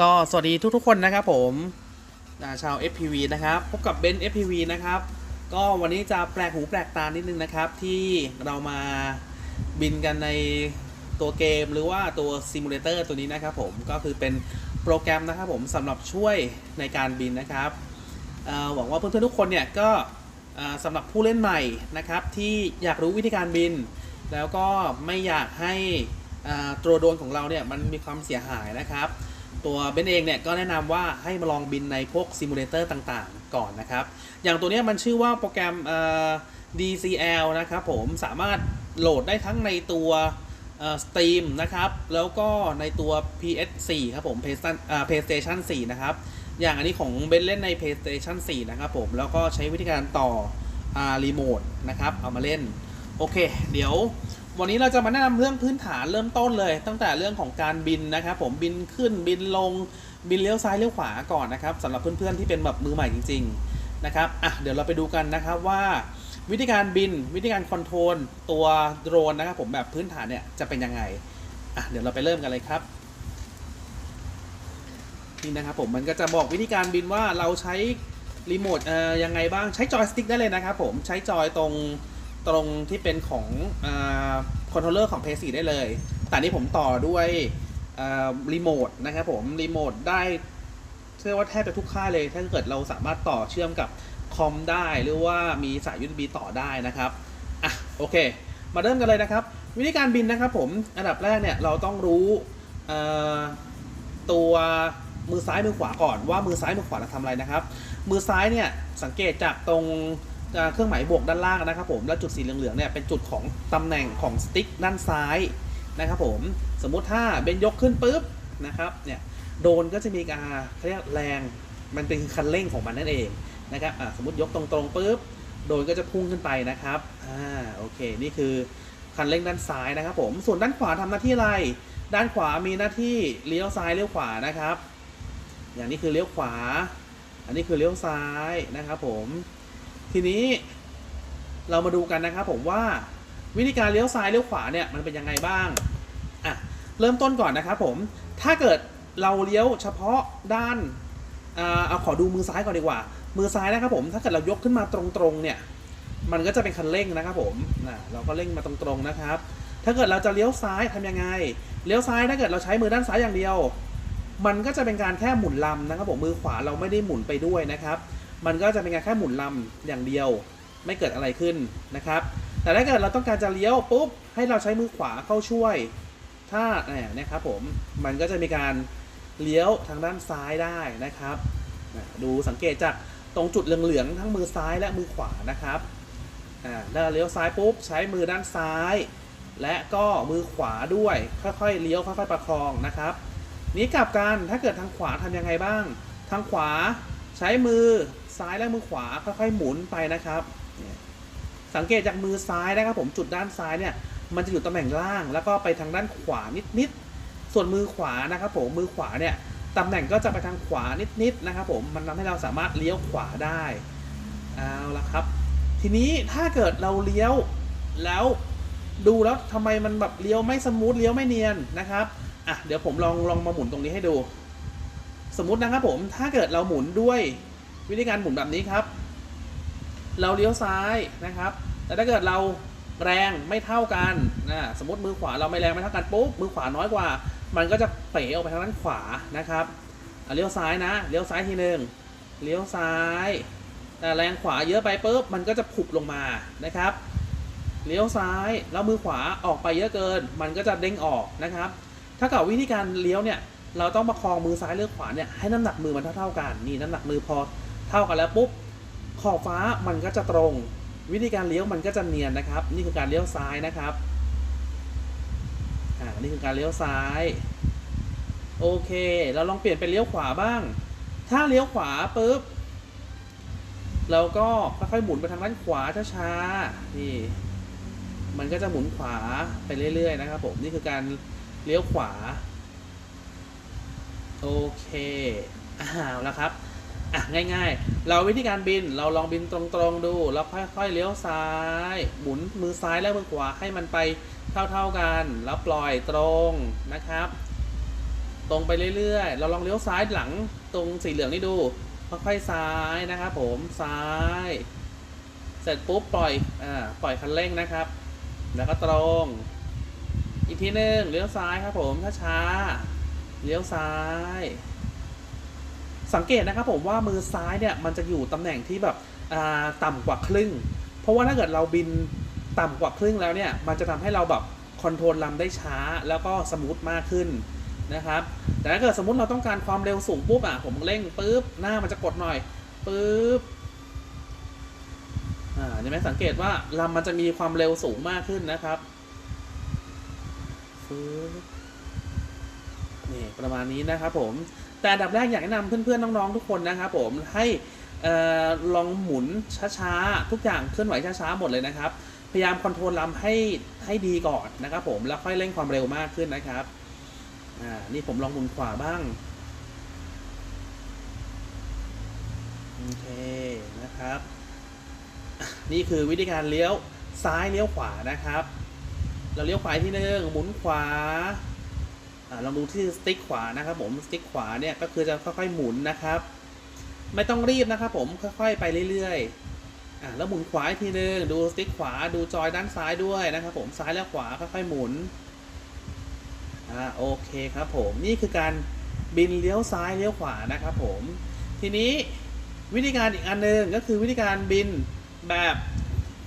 ก็สวัสดีทุกๆคนนะครับผมาชาว FPV นะครับ พบกับเบนซ์ FPV นะครับ ก็วันนี้จะแปลกหูแปลกตานิดนึงนะครับ ที่เรามาบินกันในตัวเกมหรือว่าตัวซิมูเลเตอร์ตัวนี้นะครับผมก็คือเป็นโปรแกรมนะครับผมสำหรับช่วยในการบินนะครับหวังว่าเพื่อนๆทุกคนเนี่ยก็สำหรับผู้เล่นใหม่นะครับ ที่อยากรู้วิธีการบิน แล้วก็ไม่อยากให้ตัวโดนของเราเนี่ยมันมีความเสียหายนะครับ ตัวเบนเองเนี่ยก็แนะนำว่าให้มาลองบินในพวกซิมูเลเตอร์ต่างๆ ก่อนนะครับ อย่างตัวนี้มันชื่อว่าโปรแกรม DCL นะครับผมสามารถโหลดได้ทั้งในตัว Steam นะครับ แล้วก็ในตัว PS4 ครับผม PlayStation 4 นะครับ อย่างอันนี้ของเบนเล่นใน PlayStation 4 นะครับผม แล้วก็ใช้วิธีการต่อรีโมทนะครับ เอามาเล่น โอเค เดี๋ยว วันนี้เราจะมาแนะนำเรื่องพื้นฐานเริ่มต้นเลย ตั้งแต่เรื่องของการบินนะครับผมบินขึ้นบินลงบินเลี้ยวซ้ายเลี้ยวขวาก่อนนะครับสำหรับเพื่อนๆที่เป็นแบบมือใหม่จริงๆนะครับอะเดี๋ยวเราไปดูกันนะครับว่า วิธีการบินวิธีการคอนโทรลตัวโดรนนะครับผมแบบพื้นฐานเนี่ยจะเป็นยังไงอะเดี๋ยวเราไปเริ่มกันเลยครับนี่นะครับผมมันก็จะบอกวิธีการบินว่าเราใช้รีโมทเอ่อยังไงบ้างใช้จอยสติ๊กได้เลยนะครับผมใช้จอยตรง ตรงที่เป็นของคอนโทรลเลอร์ของ p 4ได้เลย แต่นี้ผมต่อด้วยรีโมทนะครับผมรีโมทได้เชื่อว่าแทบจะทุกค่ายเลย ถ้าเกิดเราสามารถต่อเชื่อมกับคอมได้หรือว่ามีสาย USB ต่อได้นะครับอะโอเค มาเริ่มกันเลยนะครับ วิธีการบินนะครับผมอันดับแรกเนี่ยเราต้องรู้ตัวมือซ้ายมือขวาก่อนว่ามือซ้ายมือขวาเราทำอะไรนะครับ มือซ้ายเนี่ยสังเกตจากตรง เครื่องหมายบวกด้านล่างนะครับผมแล้วจุดสีเหลืองๆเนี่ยเป็นจุดของตำแหน่งของสติ๊กด้านซ้ายนะครับผมสมมุติถ้าเบนยกขึ้นปุ๊บนะครับเนี่ยโดนก็จะมีการเรียกแรงมันเป็นคันเร่งของมันนั่นเองนะครับสมมติยกตรงๆปุ๊บโดนก็จะพุ่งขึ้นไปนะครับอ่าโอเคนี่คือคันเร่งด้านซ้ายนะครับผมส่วนด้านขวาทำหน้าที่อะไร ด้านขวามีหน้าที่เลี้ยวซ้ายเลี้ยวขวานะครับ อย่างนี้คือเลี้ยวขวา อันนี้คือเลี้ยวซ้ายนะครับผม ทีนี้เรามาดูกันนะครับผมว่าวิธีการเลี้ยวซ้ายเลี้ยวขวาเนี่ยมันเป็นยังไงบ้างอะเริ่มต้นก่อนนะครับผมถ้าเกิดเราเลี้ยวเฉพาะด้านอ่าเอาขอดูมือซ้ายก่อนดีกว่า มือซ้ายนะครับผมถ้าเกิดเรายกขึ้นมาตรงๆเนี่ยมันก็จะเป็นคันเร่งนะครับผมนะเราก็เร่งมาตรงๆนะครับ ถ้าเกิดเราจะเลี้ยวซ้ายทำยังไง เลี้ยวซ้ายถ้าเกิดเราใช้มือด้านซ้ายอย่างเดียว มันก็จะเป็นการแค่หมุนลำนะครับผมมือขวาเราไม่ได้หมุนไปด้วยนะครับ มันก็จะเป็นการแค่หมุนลำอย่างเดียว ไม่เกิดอะไรขึ้นนะครับ แต่ถ้าเกิดเราต้องการจะเลี้ยวปุ๊บให้เราใช้มือขวาเข้าช่วย ถ้าเนี่ยนะครับผมมันก็จะมีการเลี้ยวทางด้านซ้ายได้นะครับดูสังเกตจากตรงจุดเหลืองๆทั้งมือซ้ายและมือขวานะครับอ่าถ้าเลี้ยวซ้ายปุ๊บใช้มือด้านซ้าย และก็มือขวาด้วยค่อยๆเลี้ยวค่อยๆประคองนะครับ นี้กลับกันถ้าเกิดทางขวาทำยังไงบ้าง ทางขวาใช้มือ ซ้ายและมือขวาค่อยๆหมุนไปนะครับ สังเกตจากมือซ้ายนะครับ ผมจุดด้านซ้ายเนี่ยมันจะอยู่ตำแหน่งล่าง แล้วก็ไปทางด้านขวานิดๆ ส่วนมือขวานะครับผมมือขวาเนี่ยตำแหน่งก็จะไปทางขวานิดๆนะครับผมมันทำให้เราสามารถเลี้ยวขวาได้เอาละครับ ทีนี้ถ้าเกิดเราเลี้ยวแล้วดูแล้วทำไมมันแบบเลี้ยวไม่สมูทเลี้ยวไม่เนียนนะครับอะเดี๋ยวผมลองลองมาหมุนตรงนี้ให้ดู สมมตินะครับผมถ้าเกิดเราหมุนด้วย วิธีการหมุนแบบนี้ครับ เราเลี้ยวซ้ายนะครับ แต่ถ้าเกิดเราแรงไม่เท่ากันนะสมมติมือขวาเราไม่แรงไม่เท่ากันปุ๊บมือขวาน้อยกว่า มันก็จะเป๋ออกไปทางด้านขวานะครับเลี้ยวซ้ายนะเลี้ยวซ้ายทีหนึ่งเลี้ยวซ้าย แต่แรงขวาเยอะไปปุ๊บมันก็จะผุบลงมานะครับเลี้ยวซ้ายแล้วมือขวาออกไปเยอะเกิน มันก็จะเด้งออกนะครับ ถ้าเกิดวิธีการเลี้ยวเนี่ยเราต้องประคองมือซ้ายหรือขวาเนี่ยให้น้ำหนักมือมันเท่าๆกันนี่น้ำหนักมือพอ ท่ากันแล้วปุ๊บขอบฟ้ามันก็จะตรง วิธีการเลี้ยวมันก็จะเนียนนะครับ นี่คือการเลี้ยวซ้ายนะครับอ่านี่คือการเลี้ยวซ้ายโอเค เราลองเปลี่ยนเป็นเลี้ยวขวาบ้าง ถ้าเลี้ยวขวาปุ๊บเราก็ค่อยๆหมุนไปทางด้านขวาช้าๆนี่มันก็จะหมุนขวาไปเรื่อย ๆ นะครับผมนี่คือการเลี้ยวขวา โอเคอ้าวแล้วครับ อะง่าย ๆ เราวิธีการบินเราลองบินตรงๆดูแล้วค่อยๆเลี้ยวซ้าย หมุนมือซ้ายและมือขวาให้มันไปเท่าๆกัน แล้วปล่อยตรงนะครับ ตรงไปเรื่อยๆ เราลองเลี้ยวซ้ายหลังตรงสีเหลืองนี่ดูค่อยๆซ้ายนะครับผมซ้าย เสร็จปุ๊บปล่อยอ่าปล่อยคันเร่งนะครับ แล้วก็ตรง อีกทีหนึ่งเลี้ยวซ้ายครับผมช้าๆเลี้ยวซ้าย สังเกตนะครับผมว่ามือซ้ายเนี่ยมันจะอยู่ตำแหน่งที่แบบต่ำกว่าครึ่ง เพราะว่าถ้าเกิดเราบินต่ำกว่าครึ่งแล้วเนี่ยมันจะทำให้เราแบบคอนโทรลลำได้ช้าแล้วก็สมูทมากขึ้นนะครับ แต่ถ้าเกิดสมมติเราต้องการความเร็วสูงปุ๊บอะผมเร่งปุ๊บหน้ามันจะกดหน่อยปุ๊บอ่าเห็นไหมสังเกตว่าลำมันจะมีความเร็วสูงมากขึ้นนะครับปึ๊บนี่ประมาณนี้นะครับผม แต่อันดับแรกอยากแนะนำเพื่อนๆน้องๆทุกคนนะครับผมให้ออลองหมุนช้าๆ ทุกอย่างเคลื่อนไหวช้าๆหมดเลยนะครับ พยายามคอนโทรลลำให้ให้ดีก่อนนะครับผมแล้วค่อยเร่งความเร็วมากขึ้นนะครับอ่านี่ผมลองหมุนขวาบ้างโอเคนะครับ นี่คือวิธีการเลี้ยวซ้ายเลี้ยวขวานะครับ เราเลี้ยวขวาที่หนึ่งหมุนขวา ลองดูที่สติ๊กขวานะครับผมสติ๊กขวาเนี่ยก็คือจะค่อยๆหมุนนะครับ ไม่ต้องรีบนะครับผมค่อยๆไปเรื่อยๆอ่าแล้วหมุนขวาอีกทีนึงดูสติ๊กขวาดูจอยด้านซ้ายด้วยนะครับผมซ้ายและขวาค่อยๆหมุนอ่าโอเคครับผมนี่คือการบินเลี้ยวซ้ายเลี้ยวขวานะครับผมทีนี้วิธีการอีกอันหนึ่งก็คือวิธีการบินแบบ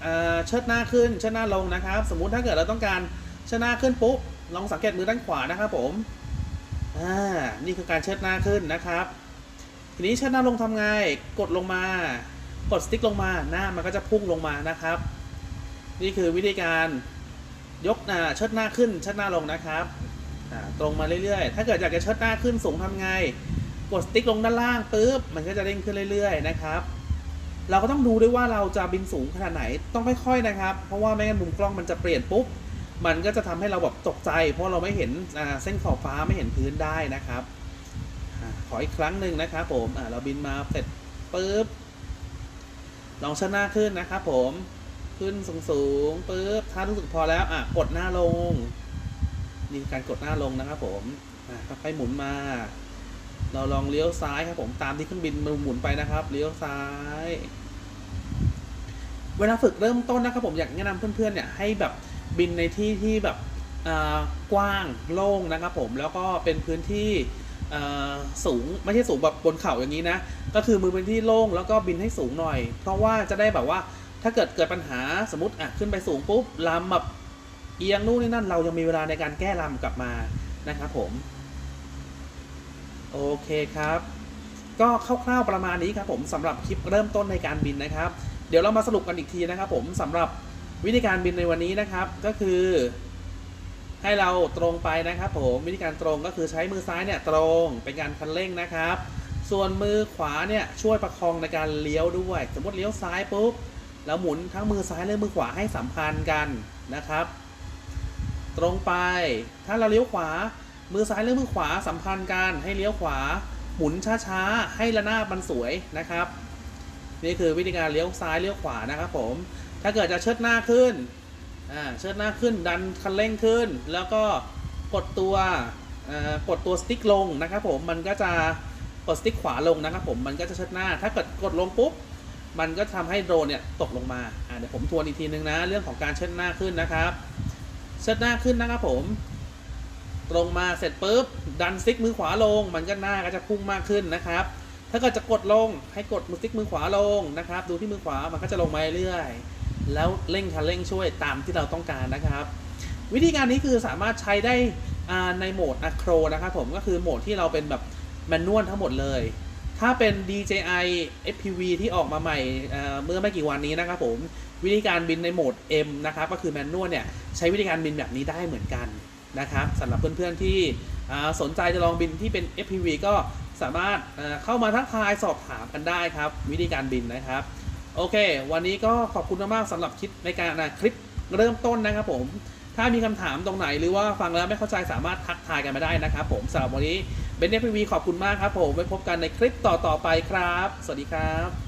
เอ่อเชิดหน้าขึ้นเชิดหน้าลงนะครับ สมมุติถ้าเกิดเราต้องการเชิดหน้าขึ้นปุ๊บ ลองสังเกตมือด้านขวานะครับผม อ่า นี่คือการเชิดหน้าขึ้นนะครับ ทีนี้เชิดหน้าลงทำไง กดลงมา กดสติ๊กลงมา หน้ามันก็จะพุ่งลงมานะครับ นี่คือวิธีการยกอ่าเชิดหน้าขึ้น เชิดหน้าลงนะครับอ่าตรงมาเรื่อยๆ ถ้าเกิดอยากจะเชิดหน้าขึ้นสูงทำไง กดสติ๊กลงด้านล่างปุ๊บ มันก็จะเด้งขึ้นเรื่อย ๆ นะครับเราก็ต้องดูด้วยว่าเราจะบินสูงขนาดไหนต้องค่อยๆนะครับ เพราะว่าไม่งั้นมุมกล้องมันจะเปลี่ยนปุ๊บ มันก็จะทำให้เราแบบตกใจ เพราะเราไม่เห็นเส้นขอบฟ้าไม่เห็นพื้นได้นะครับอขออีกครั้งหนึ่งนะครับผมเราบินมาเสร็จปุ๊บลองชะหน้าขึ้นนะครับผมขึ้นสูงสูงปุ๊บถ้ารู้สึกพอแล้วอะกดหน้าลง นี่การกดหน้าลงนะครับผมอะค่อยหมุนมา เราลองเลี้ยวซ้ายครับผมตามที่เครื่องบินมันหมุนไปนะครับ เลี้ยวซ้ายเวลาฝึกเริ่มต้นนะครับผมอยากแนะนำเพื่อนๆเนี่ยให้แบบ บินในที่ที่แบบกว้างโล่งนะครับผมแล้วก็เป็นพื้นที่สูงไม่ใช่สูงแบบบนเขาอย่างนี้นะ ก็คือมือเป็นที่โล่งแล้วก็บินให้สูงหน่อย เพราะว่าจะได้แบบว่าถ้าเกิดเกิดปัญหาสมมติอะขึ้นไปสูงปุ๊บลำแบบเอียงนู่นนี่นั่นเรายังมีเวลาในการแก้ลำกลับมานะครับผม โอเคครับ ก็คร่าวๆประมาณนี้ครับผมสำหรับคลิปเริ่มต้นในการบินนะครับ เดี๋ยวเรามาสรุปกันอีกทีนะครับผมสำหรับ วิธีการบินในวันนี้นะครับก็คือ ให้เราตรงไปนะครับผมวิธีการตรงก็คือใช้มือซ้ายเนี่ยตรงเป็นการคันเร่งนะครับ ส่วนมือขวาเนี่ยช่วยประคองในการเลี้ยวด้วย สมมติเลี้ยวซ้ายปุ๊บแล้วหมุนทั้งมือซ้ายและมือขวาให้สัมพันธ์กันนะครับ ตรงไปถ้าเราเลี้ยวขวา มือซ้ายและมือขวาสัมพันธ์กันให้เลี้ยวขวา หมุนช้าๆให้ระนาบมันสวยนะครับ นี่คือวิธีการเลี้ยวซ้ายเลี้ยวขวานะครับผม ถ้าเกิดจะเชิดหน้าขึ้น อ่า เชิดหน้าขึ้นดันคันเร่งขึ้น แล้วก็กดตัวกดตัวสติ๊กลงนะครับผม มันก็จะกดสติ๊กขวาลงนะครับผม มันก็จะเชิดหน้า ถ้าเกิดกดลงปุ๊บ มันก็ทำให้โดรนเนี่ยตกลงมา อ่าเดี๋ยวผมทวนอีกทีนึงนะ เรื่องของการเชิดหน้าขึ้นนะครับ เชิดหน้าขึ้นนะครับผม ตรงมาเสร็จปุ๊บ ดันสติ๊กมือขวาลง มันก็หน้าก็จะพุ่งมากขึ้นนะครับ ถ้าเกิดจะกดลง ให้กดมือสติ๊กมือขวาลงนะครับ ดูที่มือขวา มันก็จะลงมาเรื่อยๆ แล้วเร่งคันเร่งช่วยตามที่เราต้องการนะครับ วิธีการนี้คือสามารถใช้ได้ในโหมดอะโครนะครับผมก็คือโหมดที่เราเป็นแบบแมนนวลทั้งหมดเลย ถ้าเป็น DJI FPV ที่ออกมาใหม่เมื่อไม่กี่วันนี้นะครับผมวิธีการบินในโหมด M นะครับก็คือแมนนวลเนี่ยใช้วิธีการบินแบบนี้ได้เหมือนกันนะครับสำหรับเพื่อนๆที่สนใจจะลองบินที่เป็น FPV ก็สามารถเข้ามาทักทายสอบถามกันได้ครับ วิธีการบินนะครับ โอเค วันนี้ก็ขอบคุณมากๆสำหรับคลิปในการนะคลิปเริ่มต้นนะครับผม ถ้ามีคำถามตรงไหนหรือว่าฟังแล้วไม่เข้าใจสามารถทักทายกันมาได้นะครับผมสำหรับวันนี้เบนเนฟพีวีขอบคุณมากครับผมไว้พบกันในคลิปต่อๆไปครับ สวัสดีครับ